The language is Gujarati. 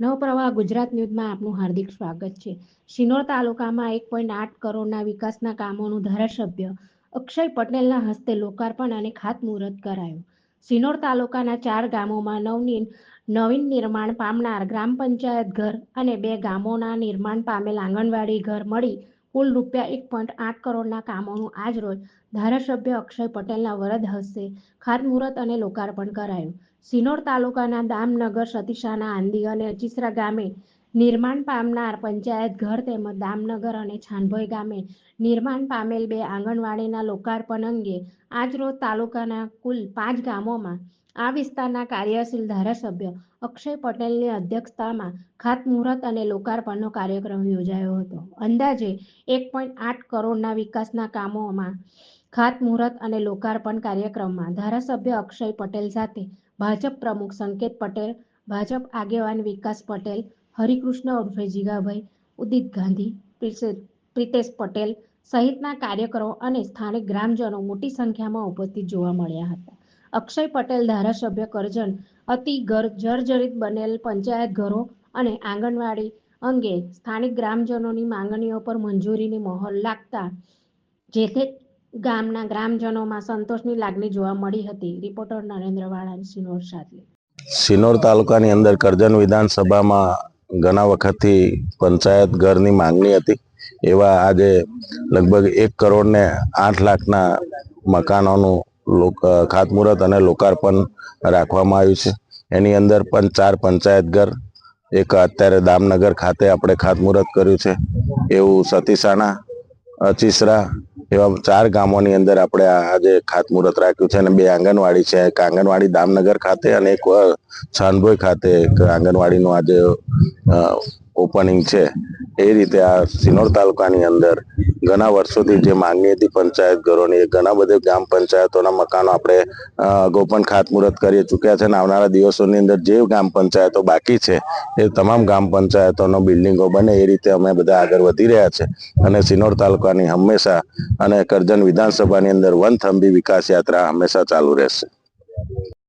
નવપ્રવાહ ગુજરાત ન્યૂઝમાં આપનું હાર્દિક સ્વાગત છે. શિનોર તાલુકામાં એક પોઈન્ટ આઠ કરોડના વિકાસના કામોનું ધારાસભ્ય અક્ષય પટેલના હસ્તે લોકાર્પણ અને ખાતમુહૂર્ત કરાયું. શિનોર તાલુકાના ચાર ગામોમાં નવની, નવીન નિર્માણ પામનાર ગ્રામ પંચાયત ઘર અને બે ગામોના નિર્માણ પામેલ આંગણવાડી ઘર મળી કુલ રૂપિયા એક પોઈન્ટ આઠ કરોડના કામોનું આજરોજ ધારાસભ્ય અક્ષય પટેલના વરદ હસ્તે ખાતમુહૂર્ત અને લોકાર્પણ કરાયું. સિનોર તાલુકાના દામનગર સતીશાના આંદી અને અચિસરા ગામે નિર્માણ પામનાર પંચાયત ઘર તેમજ દામનગર અને છાનભોઈ ગામે નિર્માણ પામેલ બે આંગણવાડીના લોકાર્પણ અંગે આજરોજ તાલુકાના કુલ પાંચ ગામોમાં આ વિસ્તારના કાર્યશીલ ધારાસભ્ય અક્ષય પટેલની અધ્યક્ષતામાં ખાતમુહૂર્ત અને લોકાર્પણનો કાર્યક્રમ યોજાયો હતો. અંદાજે એક પોઈન્ટ આઠ કરોડના વિકાસના કામોમાં ખાતમુહૂર્ત અને લોકાર્પણ કાર્યક્રમમાં ધારાસભ્ય અક્ષય પટેલ સાથે ભાજપ પ્રમુખ સંકેત પટેલ, ભાજપ આગેવાન વિકાસ પટેલ, હરિકૃષ્ણ ઉર્ફે જીગાભાઈ, ઉદિત ગાંધી પ્રિતેશ પટેલ સહિતના કાર્યકરો અને સ્થાનિક ગ્રામજનો મોટી સંખ્યામાં ઉપસ્થિત જોવા મળ્યા હતા. અક્ષય પટેલ ધારાસભ્ય કરજણ, અતિ ઘર જર્જરિત બનેલ પંચાયત ઘરો અને આંગણવાડી અંગે સ્થાનિક ગ્રામજનોની માંગણીઓ પર મંજૂરીની મહોર લાગતા જે તે ગામના ગ્રામજનોમાં સંતોષની લાગણી જોવા મળી હતી. રિપોર્ટર નરેન્દ્ર વાળા સિનોર સાથે. સિનોર તાલુકાની અંદર કરજણ વિધાનસભામાં ઘણા વખતથી પંચાયત ઘરની માંગણી હતી. એવા આજે લગભગ એક કરોડ ને આઠ લાખના મકાનોનું ખાતમુહૂર્ત અને લોકાર્પણ રાખવામાં આવ્યું છે. એની અંદર પણ ચાર પંચાયત ઘર, એક અત્યારે દામનગર ખાતે આપણે ખાતમુહૂર્ત કર્યું છે. એવું સતીસાણા ચીસરા એવા ચાર ગામોની અંદર આપણે આજે ખાતમુહૂર્ત રાખ્યું છે અને બે આંગણવાડી છે. એક આંગણવાડી દામનગર ખાતે અને એક છાનભોઈ ખાતે એક આંગણવાડીનું આજે ઓપનિંગ છે, એ રીતે આ સિનોર તાલુકાની અંદર ઘણા વર્ષોથી જે માંગણી હતી પંચાયત ઘરોની ઘણા બધા ગ્રામ પંચાયતોના મકાનો આપણે અગાઉ પણ ખાતમુહૂર્ત કરી ચૂક્યા છે અને આવનારા દિવસોની અંદર જે ગ્રામ પંચાયતો બાકી છે, એ તમામ ગ્રામ પંચાયતોનો બિલ્ડિંગો બને, એ રીતે અમે બધા આગળ વધી રહ્યા છે. અને સિનોર તાલુકાની હંમેશા અને કરજણ વિધાનસભાની અંદર વનથંભી વિકાસ યાત્રા હંમેશા ચાલુ રહેશે.